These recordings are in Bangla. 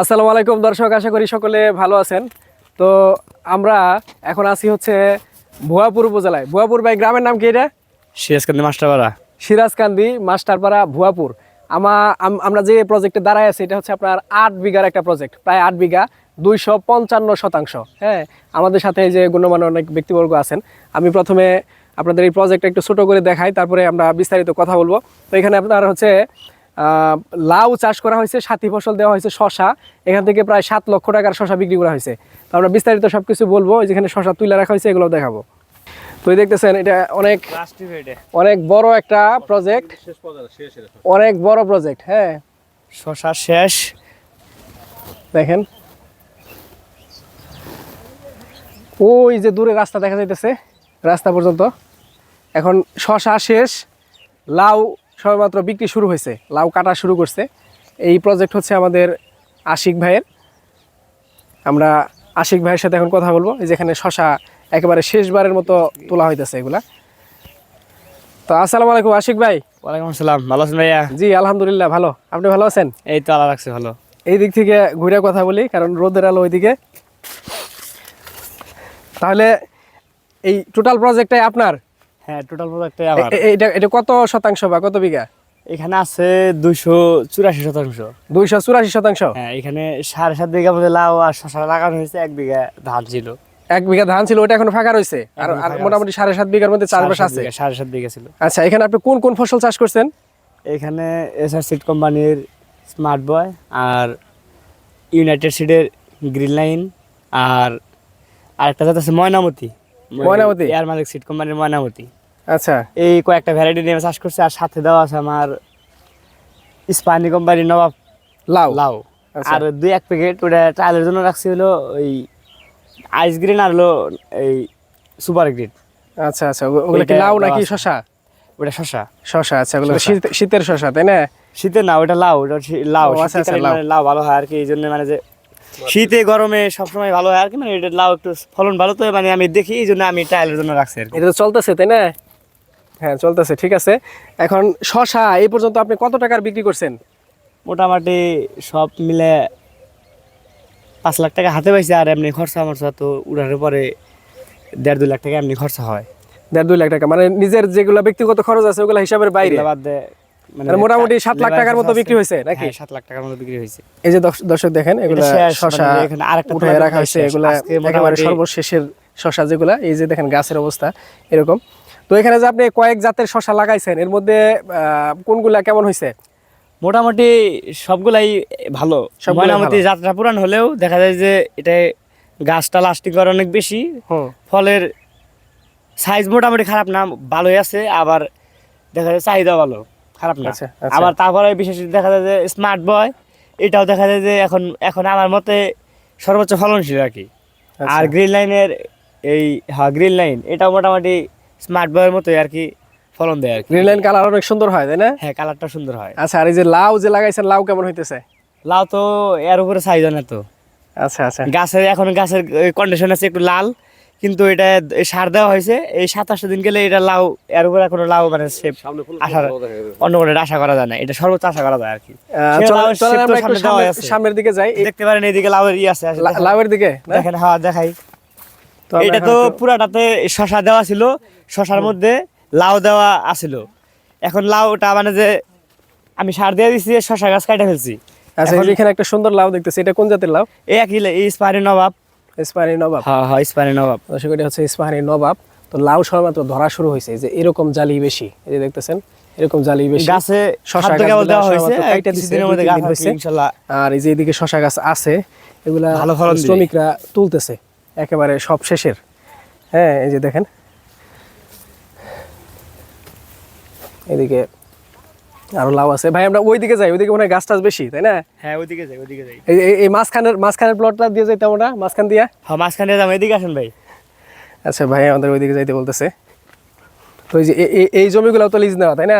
আসসালামু আলাইকুম দর্শক আশা করি সকলে ভালো আছেন। তো আমরা এখন আছি হচ্ছে ভুয়াপুর উপজেলায়। ভুয়াপুর ভাই গ্রামের নাম কি এটা? সিরাজকান্দি মাস্টারপাড়া। সিরাজকান্দি মাস্টারপাড়া ভুয়াপুর। আমা আমরা যে প্রজেক্টে দাঁড়ায় আছি এটা হচ্ছে আপনার আট বিঘার একটা প্রজেক্ট প্রায় আট বিঘা দুইশো পঞ্চান্ন শতাংশ হ্যাঁ? আমাদের সাথে এই যে গুণমান অনেক ব্যক্তিবর্গ আছেন আমি প্রথমে আপনাদের এই প্রজেক্টটা একটু ছোট করে দেখাই তারপরে আমরা বিস্তারিত কথা বলব। তো এখানে আপনার হচ্ছে লাউ চাষ করা হয়েছে সাথী ফসল দেওয়া হয়েছে শশা। এখান থেকে প্রায় সাত লক্ষ টাকার শশা বিক্রি করা হয়েছে। তো আমরা বিস্তারিত সব কিছু বলব যেখানে শশা তুলে রাখা হয়েছে এগুলো দেখাবো। তো এই দেখতেছেন এটা অনেক অনেক বড় একটা প্রজেক্ট অনেক বড় প্রজেক্ট হ্যাঁ। শশা শেষ। দেখেন। ওই যে দূরে রাস্তা দেখা যাইতেছে রাস্তা পর্যন্ত। এখন শশা শেষ লাউ সবেমাত্র বিক্রি শুরু হয়েছে লাউ কাটা শুরু করছে। এই প্রজেক্ট হচ্ছে আমাদের আশিক ভাইয়ের। আমরা আশিক ভাইয়ের সাথে এখন কথা বলব এই যেখানে শশা একেবারে শেষবারের মতো তোলা হইতেছে এগুলা। তো আসসালামু আলাইকুম আশিক ভাই। ওয়ালাইকুম আসসালাম ভালো আছেন ভাইয়া? জি আলহামদুলিল্লাহ ভালো। আপনি ভালো আছেন? এই তো আল্লাহ রাখছে ভালো। এই দিক থেকে ঘুরে কথা বলি কারণ রোদের আলো ওইদিকে। তাহলে এই টোটাল প্রজেক্টটাই আপনার? হ্যাঁ টোটাল প্রোডাক্টে আমার এটা এটা কত শতাংশ বা কত বিঘা? এখানে আছে দুইশো চুরাশি শতাংশ। দুইশো চুরাশি শতাংশ? হ্যাঁ এখানে সাড়ে সাত বিঘা মধ্যে লাউ আর শশা লাগানো হয়েছে এক বিঘা ধান ছিল। এক বিঘা ধান ছিল ওটা এখন ফাঁকা রয়েছে? আর মোটামুটি সাড়ে সাত বিঘার মধ্যে সাত আছে? বিঘা, সাড়ে সাত বিঘা ছিল। আচ্ছা এখানে আপনি কোন কোন ফসল চাষ করছেন? এখানে এসআর সিড কোম্পানির স্মার্ট বয় আর ইউনাইটেড সিডের গ্রিন লাইন আর আরেকটা জাত আছে ময়নামতি। ময়নামতি? এয়ার মালিক সিড কোম্পানির ময়নামতি। আচ্ছা। এই কয়েকটা ভ্যারাইটি নিয়ে চাষ করছে আর সাথে দেওয়া আছে আমার স্পানি কোম্পানির নবাব লাউ। লাউ। আচ্ছা। আর দুই এক প্যাকেট ওটা ট্রায়ালের জন্য রাখছি হলো ওই আইস গ্রিন আর হলো এই সুপার গ্রিন আচ্ছা আচ্ছা। ওগুলো কি লাউ নাকি শশা ওটা শশা শশা আচ্ছা ওগুলো শীতের শশা তাই না? শীতে না ওটা লাউ ওটা লাউ। আচ্ছা, আচ্ছা, লাউ। মানে লাউ ভালো হয় আর কি এই জন্য মানে যে শীতে গরমে সবসময় ভালো হয় আর কি মানে এটা লাউ একটু ফলন ভালো তো মানে আমি দেখি এই জন্য আমি ট্রায়ালের জন্য রাখছি আর কি। এটা তো চলতেছে তাই না? হ্যাঁ চলতেছে ঠিক আছে। এখন শশা এই পর্যন্ত আপনি কত টাকার বিক্রি করছেন? মোটামুটি সব মিলে পাঁচ লাখ টাকা হাতে পাইছে আর এমনি খরচা মরচা তো উড়ানোর পরে দেড় দুই লাখ টাকা এমনি খরচা হয়। দেড় দুই লাখ টাকা মানে নিজের যেগুলো ব্যক্তিগত খরচ আছে ওগুলো হিসাবের বাইরে। বাদ দিয়ে মানে মোটামুটি সাত লাখ টাকার মতো বিক্রি হয়েছে নাকি? হ্যাঁ, সাত লাখ টাকার মতো বিক্রি হয়েছে। এই যে দর্শ- দর্শক দেখেন এগুলো শশা মানে এখানে আরেকটা রাখা হয়েছে। এগুলা একেবারে সর্বশেষের শশা যেগুলা এই যে দেখেন গাছের অবস্থা এরকম। তো এখানে যে আপনি কয়েক জাতের শশা লাগাইছেন এর মধ্যে কোনগুলা কেমন হয়েছে মোটামুটি সবগুলাই ভালো। মোটামুটি যাত্রা পুরান হলেও দেখা যায় যে এটা গাছটা লাস্টিং করে অনেক বেশি। ফলের সাইজ মোটামুটি খারাপ না ভালোই আছে আবার দেখা যায় চাহিদা ভালো খারাপ না। আচ্ছা, আচ্ছা। আবার তারপরে বিশেষ দেখা যায় যে স্মার্ট বয় এটাও দেখা যায় যে এখন এখন আমার মতে সর্বোচ্চ ফলনশীল আর কি। আচ্ছা। আর গ্রিন লাইনের এই হ্যাঁ গ্রিন লাইন এটাও মোটামুটি স্মার্ট বয়ের মতোই আর কি ফলন দেয় আর কি। গ্রিন লাইন কালার অনেক সুন্দর হয় তাই না? হ্যাঁ কালারটা সুন্দর হয়। আচ্ছা আর এই যে লাউ যে লাগাইছেন লাউ কেমন হইতেছে? লাউ তো এর উপরে সাইজ না তো। আচ্ছা আচ্ছা। গাছের এখন গাছের কন্ডিশন আছে একটু লাল কিন্তু এটা সার দেওয়া হয়েছে। এই সাতাশ দিন গেলে এটা লাউ এর উপরে এখনও লাউ মানে সে আশা অন্য কোনো আশা করা যায় না। এটা সর্বোচ্চ আশা করা যায় আর কি। সামনের- দিকে যাই। দেখতে পারেন এইদিকে লাউয়ের ই আছে আছে, লা- দেখেন। লাউয়ের দিকে দেখেন হ্যাঁ দেখাই। এটা তো পুরাটাতে শশা দেওয়া ছিল শশার মধ্যে লাউ দেওয়া আছিল। এখন লাউটা মানে যে আমি সার দিয়ে দিচ্ছি শশা গাছ কাটে ফেলছি। আচ্ছা এখানে একটা সুন্দর লাউ দেখতেছি এটা কোন জাতের লাউ? এই একই নবাব। ইস্পাহানি নবাব। হ্যাঁ হ্যাঁ নবাব। দর্শক এটা হচ্ছে ইস্পাহানি নবাব। তো লাউ সবেমাত্র ধরা শুরু হয়েছে যে এরকম জালি বেশি এই যে দেখতেছেন এরকম জালি বেশি। গাছে শশা গাছগুলা দেওয়া হয়েছে দিছে, কিছুদিনের দুই মধ্যে গাছ হয়েছে। ইনশাল্লাহ আর এই যে এদিকে শশা গাছ আছে এগুলা ভালো ফলন শ্রমিকরা তুলতেছে। একেবারে সব শেষের। হ্যাঁ এই যে দেখেন। এদিকে আরও লাউ আছে। ভাই আমরা ওইদিকে যাই ওইদিকে মনে হয় গাছ টাছ বেশি তাই না? হ্যাঁ ওইদিকে যাই ওইদিকে যাই। এই এই- মাঝখানের মাঝখানের প্লটটা দিয়ে যাইতাম ওটা মাঝখান দিয়া? হ্যাঁ মাঝখানে যাব এদিকে আসেন ভাই। আচ্ছা ভাই আমাদের ওইদিকে যাইতে বলতেছে। তো এই যে এই জমিগুলো তো লিজ নেওয়া তাই না?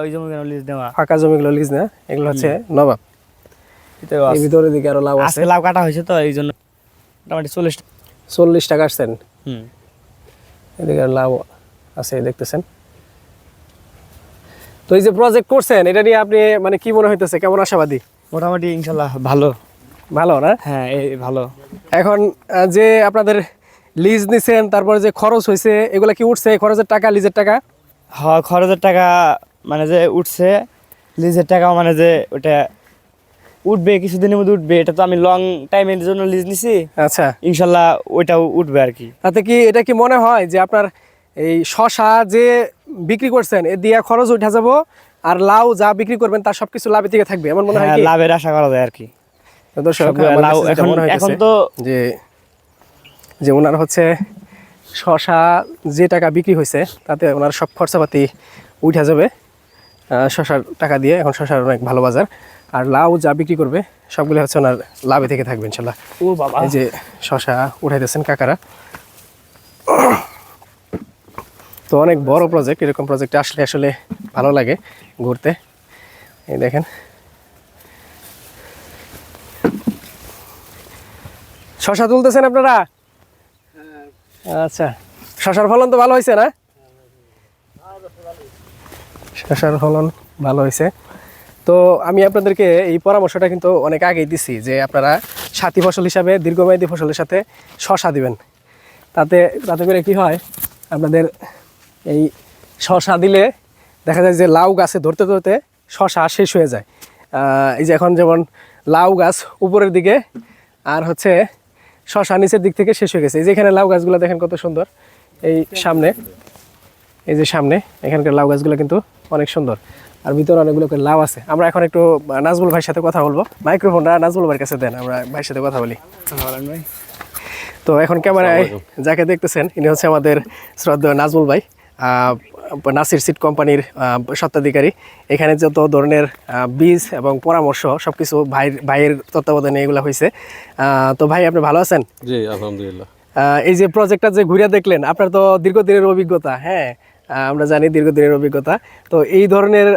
ওই জমি কেন লিজ দেওয়া ফাঁকা জমিগুলো লিজ না? এগুলো হচ্ছে নবাব। এই। ভিতরের দিকে আরও লাউ আছে। লাউ কাটা হয়েছে তো এই জন্য মোটামুটি চল্লিশ চল্লিশ টাকা আসছেন। এদিকে লাউ আছে দেখতেছেন। তো এই যে প্রজেক্ট করছেন এটা নিয়ে আপনি মানে কি মনে হইতেছে? কেমন আশাবাদী? মোটামুটি ইনশাল্লাহ ভালো। ভালো না? হ্যাঁ এই ভালো। এখন যে আপনাদের লিজ নিছেন তারপরে যে খরচ হয়েছে এগুলা কি উঠছে? খরচের টাকা লিজের টাকা? হ্যাঁ খরচের টাকা মানে যে উঠছে লিজের টাকা মানে যে ওটা উঠবে কিছুদিনের মধ্যে উঠবে। এটা তো আমি লং টাইমের জন্য লিজ নিছি। আচ্ছা। ইনশাল্লাহ ওইটাও উঠবে আর কি। তাতে কি এটা কি মনে হয় যে আপনার এই শশা যে বিক্রি করছেন এ দিয়া খরচ উঠে যাব আর লাউ যা বিক্রি করবেন তার সবকিছু লাভের দিকে থাকবে? এমন মনে হয় হ্যাঁ, কি? লাভের আশা করা যায় আর কি। তো দর্শক লাউ এখন তো যে যে ওনার হচ্ছে শশা যে টাকা বিক্রি হয়েছে তাতে ওনার সব খরচাপাতি উঠে যাবে। শশার টাকা দিয়ে। এখন শশার অনেক ভালো বাজার। আর লাউ যা বিক্রি করবে সবগুলো হচ্ছে ওনার লাভে থেকে থাকবে ইনশাল্লাহ। ও বাবা। এই যে শশা উঠাইতেছেন কাকারা। তো অনেক বড় প্রজেক্ট এরকম প্রজেক্ট আসলে আসলে ভালো লাগে ঘুরতে। এই দেখেন। শশা তুলতেছেন আপনারা? আচ্ছা শশার ফলন তো ভালো হয়েছে না? শশার ফলন ভালো হয়েছে। তো আমি আপনাদেরকে এই পরামর্শটা কিন্তু অনেক আগেই দিছি যে আপনারা সাথী ফসল হিসাবে দীর্ঘমেয়াদী ফসলের সাথে শশা দিবেন। তাতে তাতে করে কি হয়, আপনাদের এই শশা দিলে দেখা যায় যে লাউ গাছে ধরতে ধরতে শশা শেষ হয়ে যায়। এই যে এখন যেমন লাউ গাছ উপরের দিকে আর হচ্ছে শশা নিচের দিক থেকে শেষ হয়ে গেছে। এই যে এখানে লাউ গাছগুলো দেখেন কত সুন্দর, এই সামনে। এই যে সামনে এখানকার লাউ গাছগুলো কিন্তু অনেক সুন্দর। আর ভিতরে অনেকগুলো লাউ আছে। আমরা এখন একটু আহ, নাজমুল ভাইয়ের সাথে কথা বলব। মাইক্রোফোনটা নাজমুল ভাইয়ের কাছে দেন আমরা ভাইয়ের সাথে কথা বলি। ভাই তো এখন ক্যামেরায় যাকে দেখতেছেন ইনি হচ্ছে আমাদের শ্রদ্ধেয় নাজমুল ভাই। নাসির সিট কোম্পানির স্বত্বাধিকারী। এখানে যত ধরনের বীজ এবং পরামর্শ সব কিছু ভাইয়ের ভাইয়ের তত্ত্বাবধানে এগুলো হয়েছে আহ, তো ভাই আপনি ভালো আছেন? জি আলহামদুলিল্লাহ। এই যে প্রজেক্টটা যে ঘুরে দেখলেন আপনার তো দীর্ঘদিনের অভিজ্ঞতা হ্যাঁ? আমরা জানি দীর্ঘদিনের অভিজ্ঞতা। তো এই ধরনের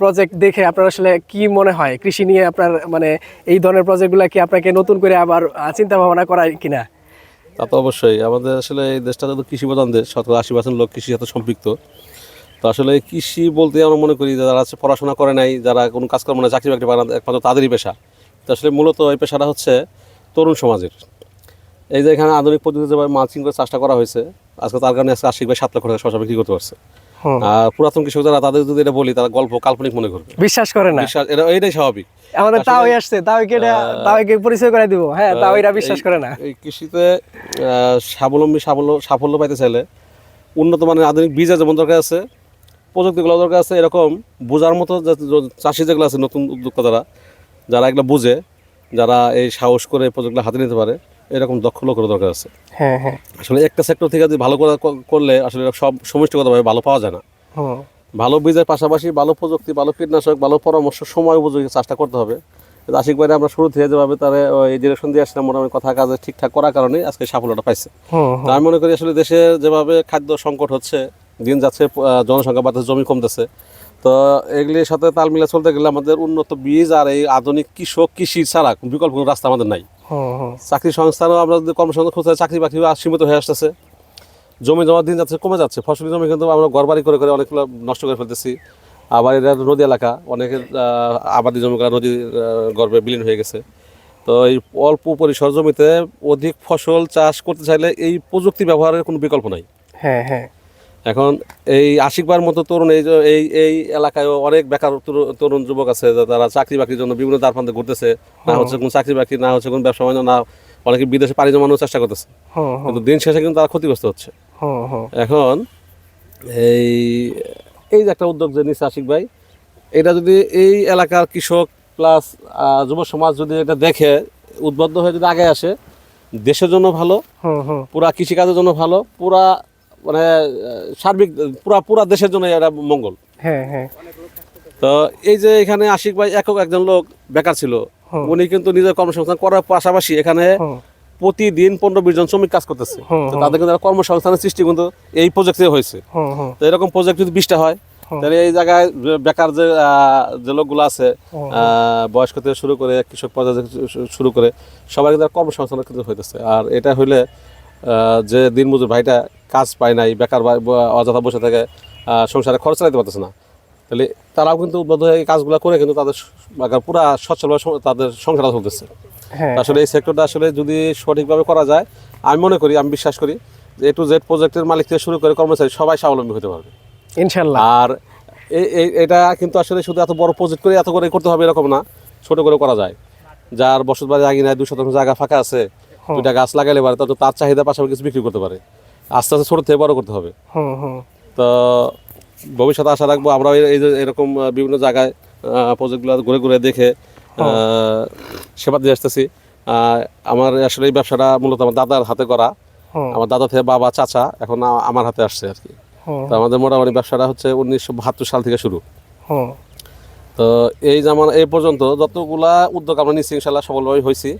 প্রজেক্ট দেখে আপনার আসলে কি মনে হয়? কৃষি নিয়ে আপনার মানে এই ধরনের প্রজেক্টগুলো কি আপনাকে নতুন করে আবার চিন্তা ভাবনা করায় কিনা? তা তো অবশ্যই। আমাদের আসলে এই দেশটা তো কৃষি প্রধান দেশ শতকরা আশি পার্সেন্ট লোক কৃষির সাথে সম্পৃক্ত। তো আসলে কৃষি বলতে আমরা মনে করি যারা আছে পড়াশোনা করে নাই, যারা কোনো কাজকর্ম না চাকরি বাকরি পায় না, একমাত্র তাদেরই পেশা। তো আসলে মূলত এই পেশাটা হচ্ছে তরুণ সমাজের। এই যে এখানে আধুনিক পদ্ধতিতে যেভাবে মালচিং করে চাষটা করা হয়েছে আজকে তার কারণে আজকে আশিক ভাই সাত লক্ষ টাকা শশা বিক্রি করতে পারছে। আর পুরাতন কৃষক যারা তাদের যদি এটা বলি তারা গল্প কাল্পনিক মনে করবে। বিশ্বাস করে না। বিশ্বাস এটা এটাই স্বাভাবিক। আমাদের আসছে এটা পরিচয় করে দিব। হ্যাঁ বিশ্বাস করে না। এই কৃষিতে স্বাবলম্বী সাফল্য সাফল্য পাইতে চাইলে উন্নত মানের আধুনিক বীজের যেমন দরকার আছে প্রযুক্তিগুলো দরকার আছে এরকম বোঝার মতো চাষি যেগুলো আছে নতুন উদ্যোক্তা যারা যারা এগুলো বুঝে যারা এই সাহস করে প্রজেক্টগুলো হাতে নিতে পারে এরকম দক্ষ লোকের দরকার আছে। হ্যাঁ হ্যাঁ। আসলে একটা সেক্টর থেকে যদি ভালো করে করলে আসলে সব সমষ্টিগতভাবে ভালো পাওয়া যায় না। ভালো বীজের পাশাপাশি ভালো প্রযুক্তি ভালো কীটনাশক ভালো পরামর্শ সময় উপযোগী চাষটা করতে হবে। আশিক ভাই আমরা শুরু থেকে যেভাবে তারা ওই ডিরেকশন দিয়ে আসছিলাম মোটামুটি কথা কাজে ঠিকঠাক করার কারণে আজকে সাফল্যটা পাইছে। তো আমি মনে করি আসলে দেশে যেভাবে খাদ্য সংকট হচ্ছে দিন যাচ্ছে জনসংখ্যা বাড়তেছে জমি কমতেছে তো এগুলির সাথে তাল মিলে চলতে গেলে আমাদের উন্নত বীজ আর এই আধুনিক কৃষক কৃষি ছাড়া বিকল্প কোনো রাস্তা আমাদের নাই। হুম হুম চাকরি সংস্থানও আমরা যদি কর্মসংস্থান খুঁজতে চাকরি বাকরি সীমিত হয়ে আসতেছে। জমি জমা দিন যাচ্ছে কমে যাচ্ছে। ফসলি জমি কিন্তু আমরা ঘরবাড়ি করে করে অনেকগুলো নষ্ট করে ফেলতেছি। আবার এটা নদী এলাকা অনেকের আবাদি জমিগুলো নদীর গর্বে বিলীন হয়ে গেছে। তো এই অল্প পরিসর জমিতে অধিক ফসল চাষ করতে চাইলে এই প্রযুক্তি ব্যবহারের কোনো বিকল্প নাই। হ্যাঁ হ্যাঁ। এখন এই আশিকবার মতো তরুণ এই যে এই এই এলাকায় অনেক বেকার তরু- তরুণ যুবক আছে তারা চাকরি বাকরির জন্য বিভিন্ন দ্বারপ্রান্তে ঘুরতেছে। না হচ্ছে কোনো চাকরি বাকরি না হচ্ছে কোনো ব্যবসা বাণিজ্য না অনেকে বিদেশে পাড়ি জমানোর চেষ্টা করতেছে। হুম হুম কিন্তু দিন শেষে কিন্তু তারা ক্ষতিগ্রস্ত হচ্ছে। এখন এই এই যে একটা উদ্যোগ যে নিচ্ছে আশিক ভাই এটা যদি এই এলাকার কৃষক প্লাস যুব সমাজ যদি এটা দেখে উদ্বুদ্ধ হয়ে যদি আগে আসে দেশের জন্য ভালো পুরা কৃষিকাজের জন্য ভালো পুরা মানে সার্বিক পুরা পুরা দেশের জন্য এটা মঙ্গল। হ্যাঁ হ্যাঁ। তো এই যে এখানে আশিক ভাই একক একজন লোক বেকার ছিল উনি কিন্তু নিজের কর্মসংস্থান করার পাশাপাশি এখানে প্রতিদিন পনেরো বিশ জন শ্রমিক কাজ করতেছে। তাদের কিন্তু কর্মসংস্থানের সৃষ্টি কিন্তু এই প্রজেক্ট হয়েছে। তো এরকম প্রজেক্ট যদি বিশটা হয় তাহলে এই জায়গায় বেকার যে যে লোকগুলো আছে আহ, বয়স্ক থেকে শুরু করে কৃষক পর্যায়ে শুরু করে সবাই কিন্তু একটা কর্মসংস্থানের কিন্তু হইতেছে। আর এটা হইলে যে দিনমজুর ভাইটা কাজ পায় নাই বেকার অযথা বসে থেকে সংসারে খরচ চালাতে পারতেছে না। তাহলে তারাও কিন্তু হয়ে এই কাজগুলো করে কিন্তু তাদের পুরা সচ্ছলভাবে তাদের সংসারটা চলতেছে। হ্যাঁ। আসলে এই সেক্টরটা আসলে যদি সঠিকভাবে করা যায় আমি মনে করি আমি বিশ্বাস করি যে এ টু জেড প্রজেক্টের মালিক থেকে শুরু করে কর্মচারী সবাই স্বাবলম্বী হতে পারবে। ইনশাল্লাহ। আর এটা কিন্তু আসলে শুধু এত বড় প্রজেক্ট করে এত করে করতে হবে এরকম না ছোট করে করা যায়। যার বসত বাড়ি আগে নাই দুই শতাংশ জায়গা ফাঁকা আছে দুইটা গাছ লাগাইলে পারে তত তার চাহিদা পাশাপাশি কিছু বিক্রি করতে পারে। আস্তে আস্তে ছোট থেকে বড় করতে হবে। হুম হুম তো ভবিষ্যতে আশা রাখব আমরা এই যে এরকম বিভিন্ন জায়গায় প্রজেক্টগুলো ঘুরে ঘুরে দেখে সেবা দিয়ে আসতেছি। আমার আসলে এই ব্যবসাটা মূলত আমার দাদার হাতে করা। আমার দাদা থেকে বাবা চাচা এখন আমার হাতে আসছে আর কি। তো আমাদের মোটামুটি ব্যবসাটা হচ্ছে উনিশশো বাহাত্তর সাল থেকে শুরু। তো এই যেমন এই পর্যন্ত যতগুলা উদ্যোগ আমরা নিচ্ছি ইনশাল্লাহ সফলভাবে হয়েছি।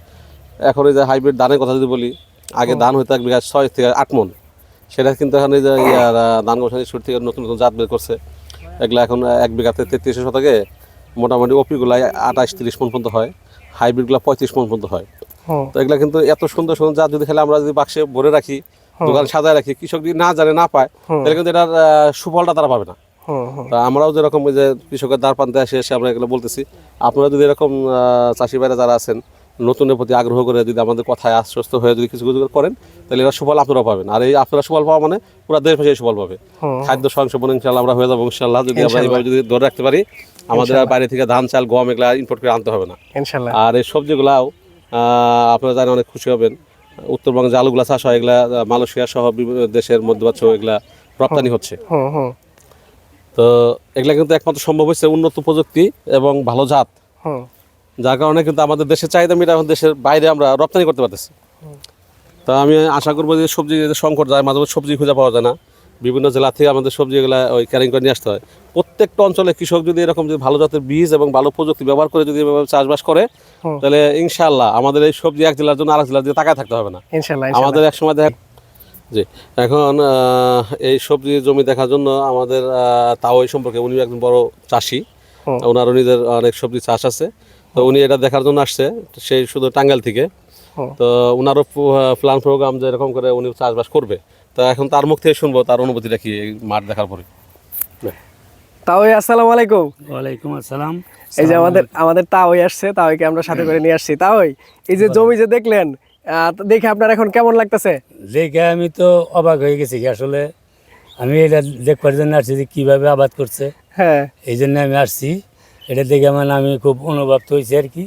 এখন এই যে হাইব্রিড ধানের কথা যদি বলি আগে ধান হইতো এক বিঘা ছয় থেকে আট মন। সেটা কিন্তু এখন এই যে ধান গোসানি শুরু থেকে নতুন নতুন জাত বের করছে। এগুলা এখন এক বিঘাতে তেত্রিশ শতকে মোটামুটি ওপিগুলা আঠাশ তিরিশ মন পর্যন্ত হয় হাইব্রিডগুলো পঁয়ত্রিশ মন পর্যন্ত হয়। তো এগুলা কিন্তু এত সুন্দর সুন্দর জাত যদি খেলে আমরা যদি বাক্সে ভরে রাখি দোকান সাজায় রাখি কৃষক যদি না জানে না পায় তাহলে কিন্তু এটার সুফলটা তারা পাবে না। আমরাও যেরকম ওই যে কৃষকের দ্বার প্রান্তে এসে এসে আমরা এগুলো বলতেছি আপনারা যদি এরকম চাষি ভাইরা যারা আছেন নতুনের প্রতি আগ্রহ করে যদি আমাদের কথায় আশ্বস্ত হয়ে যদি কিছু কিছু করেন তাহলে এরা সুফল আপনারা পাবেন। আর এই আপনারা সুফল পাওয়া মানে পুরো দেশবাসী সুফল পাবে। খাদ্য সংক্ষেপণ ইনশাল্লাহ আমরা হয়ে যাব ইনশাল্লাহ যদি আমরা এইভাবে যদি ধরে রাখতে পারি আমাদের বাইরে থেকে ধান চাল গম এগুলা ইম্পোর্ট করে আনতে হবে না। আর এই সবজিগুলাও আহ, আপনারা জানেন অনেক খুশি হবেন। উত্তরবঙ্গে যে আলুগুলা চাষ হয় এগুলা মালয়েশিয়া সহ বিভিন্ন দেশের মধ্যপ্রাচ্য এগুলা রপ্তানি হচ্ছে। তো এগুলা কিন্তু একমাত্র সম্ভব হচ্ছে উন্নত প্রযুক্তি এবং ভালো জাত। যার কারণে কিন্তু আমাদের দেশের চাহিদা মিটা এখন দেশের বাইরে আমরা রপ্তানি করতে পারতেছি। তো আমি আশা করব যে সবজি সংকট যায় মাঝে মাঝে সবজি খুঁজে পাওয়া যায় না। বিভিন্ন জেলা থেকে আমাদের সবজি এগুলা ওই ক্যারিং করে নিয়ে আসতে হয়। প্রত্যেকটা অঞ্চলে কৃষক যদি এরকম যদি ভালো জাতের বীজ এবং ভালো প্রযুক্তি ব্যবহার করে যদি এভাবে চাষবাস করে তাহলে ইনশাল্লাহ আমাদের এই সবজি এক জেলার জন্য আরেক জেলার দিকে তাকায় থাকতে হবে না। আমাদের এক সময় দেখা জি এখন আহ, এই সবজি জমি দেখার জন্য আমাদের আহ, তাও এই সম্পর্কে উনি একজন বড় চাষি। হুম। ওনারও নিজের অনেক সবজি চাষ আছে। তো উনি এটা দেখার জন্য আসছে সেই শুধু টাঙ্গাইল থেকে। তো ওনারও প্ল্যান প্রোগ্রাম যে এরকম করে উনি চাষবাস করবে। তো এখন তার মুখ থেকে শুনব তার অনুভূতিটা কি এই মাঠ দেখার পরে। তাও আসসালামু আলাইকুম। ওয়ালাইকুম আসসালাম। এই যে আমাদের আমাদের তাওই আসছে তাওইকে আমরা সাথে করে নিয়ে আসছি। তাওই এই যে জমি যে দেখলেন দেখে আপনার এখন কেমন লাগতেছে? দেখে আমি তো অবাক হয়ে গেছি আসলে। আমি এটা দেখবার জন্য আসছি যে কীভাবে আবাদ করছে। হ্যাঁ। এই জন্য আমি আসছি। এটা দেখে মানে আমি খুব অনুভব হয়েছি আর কি।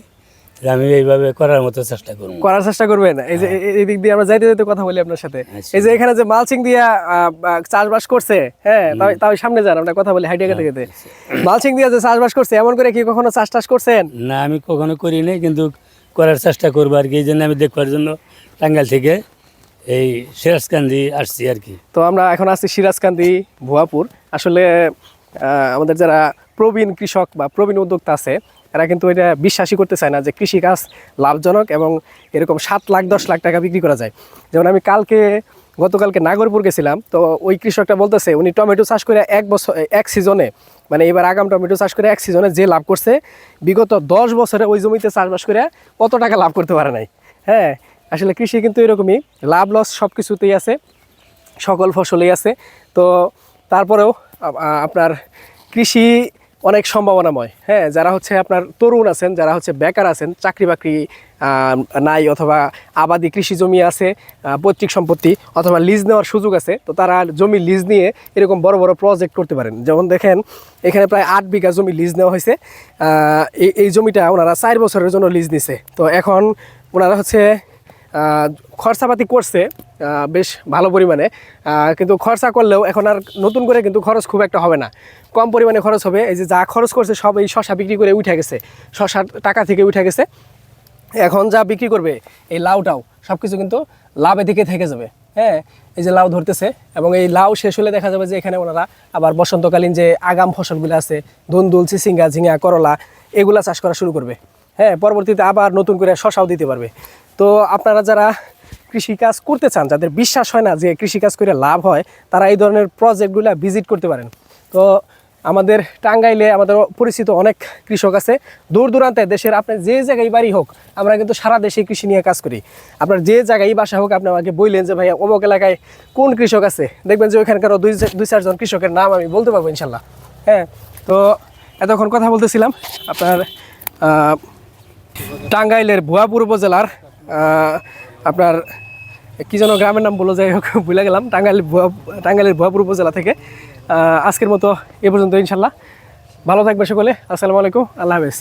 আমি এইভাবে করার মতো চেষ্টা করব। করার চেষ্টা করবেন? এই যে এ- এই দিক দিয়ে আমরা যাইতে যাইতে কথা বলি আপনার সাথে। আচ্ছা। এই যে এখানে যে মালচিং দিয়া চাষবাস করছে হ্যাঁ তাও- তাও সামনে যান আমরা কথা বলি হাইটে গেতে গেতে। মালচিং দিয়া যে চাষবাস করছে এমন করে কি কখনো চাষ টাস করছেন? না আমি কখনো করি নাই কিন্তু করার চেষ্টা করব আর কি। এই জন্য আমি দেখবার জন্য টাঙ্গাইল থেকে এই সিরাজকান্দি আসছি আর কি। তো আমরা এখন আছি সিরাজকান্দি ভুয়াপুর। আসলে আহ, আমাদের যারা প্রবীণ কৃষক বা প্রবীণ উদ্যোক্তা আছে, এরা কিন্তু এটা বিশ্বাসই করতে চায় না যে কৃষিকাজ লাভজনক এবং এরকম সাত লাখ, দশ লাখ টাকা বিক্রি করা যায়। যেমন আমি কালকে, গতকালকে নাগরপুর গেছিলাম, তো ওই কৃষকটা বলতেছে, উনি টমেটো চাষ করে এক বছর, এক সিজনে মানে এবার আগাম টমেটো চাষ করে এক সিজনে যে লাভ করছে, বিগত দশ বছরে ওই জমিতে চাষবাস করে কত টাকা লাভ করতে পারে নাই। হ্যাঁ আসলে কৃষি কিন্তু এরকমই, লাভ, লস সব কিছুতেই আছে, সকল ফসলই আছে। তো তারপরেও আপনার কৃষি অনেক সম্ভাবনাময়। হ্যাঁ যারা হচ্ছে আপনার তরুণ আছেন, যারা হচ্ছে বেকার আছেন, চাকরি বাকরি নাই অথবা আবাদি কৃষি জমি আছে পৈতৃক সম্পত্তি অথবা লিজ নেওয়ার সুযোগ আছে, তো তারা জমি লিজ নিয়ে এরকম বড় বড় প্রজেক্ট করতে পারেন। যেমন দেখেন, এখানে প্রায় আট বিঘা জমি লিজ নেওয়া হয়েছে। এই জমিটা ওনারা চার বছরের জন্য লিজ নিছে। তো এখন ওনারা হচ্ছে খরচাপাতি করছে বেশ ভালো পরিমাণে। কিন্তু খরচা করলেও এখন আর নতুন করে কিন্তু খরচ খুব একটা হবে না। কম পরিমাণে খরচ হবে, এই যে যা খরচ করছে সব এই শশা বিক্রি করে উঠে গেছে। শশার টাকা থেকে উঠে গেছে। এখন যা বিক্রি করবে, এই লাউটাও সব কিছু কিন্তু লাভের দিকে থেকে যাবে। হ্যাঁ এই যে লাউ ধরতেছে এবং এই লাউ শেষ হলে দেখা যাবে যে এখানে ওনারা আবার বসন্তকালীন যে আগাম ফসলগুলো আছে ধুন্দুল চিচিঙ্গা, ঝিঙা, করলা, এগুলা চাষ করা শুরু করবে। হ্যাঁ পরবর্তীতে আবার নতুন করে শশাও দিতে পারবে। তো আপনারা যারা কৃষিকাজ করতে চান, যাদের বিশ্বাস হয় না যে কৃষিকাজ করে লাভ হয়, তারা এই ধরনের প্রজেক্টগুলো ভিজিট করতে পারেন। তো আমাদের টাঙ্গাইলে আমাদের পরিচিত অনেক কৃষক আছে। দূর দূরান্তে দেশের আপনার যে জায়গায় বাড়ি হোক, আমরা কিন্তু সারা দেশে কৃষি নিয়ে কাজ করি। আপনার যে জায়গায় বাসা হোক, আপনি আমাকে বললেন যে, ভাইয়া, অমুক এলাকায় কোন কৃষক আছে? দেখবেন যে ওইখানকার দুই দুই চারজন কৃষকের নাম আমি বলতে পারব ইনশাল্লাহ। হ্যাঁ তো এতক্ষণ কথা বলতেছিলাম। আপনার টাঙ্গাইলের ভুয়াপুর উপজেলার জেলার আপনার, কি যেন গ্রামের নাম বলে, যাই হোক, ভুলে গেলাম, টাঙ্গাইল ভুয়া, টাঙ্গাইলের ভুয়াপুর উপজেলা থেকে। আজকের মতো এ পর্যন্ত, ইনশাল্লাহ। ভালো থাকবে সকলে, আসসালামু আলাইকুম, আল্লাহ হাফেজ।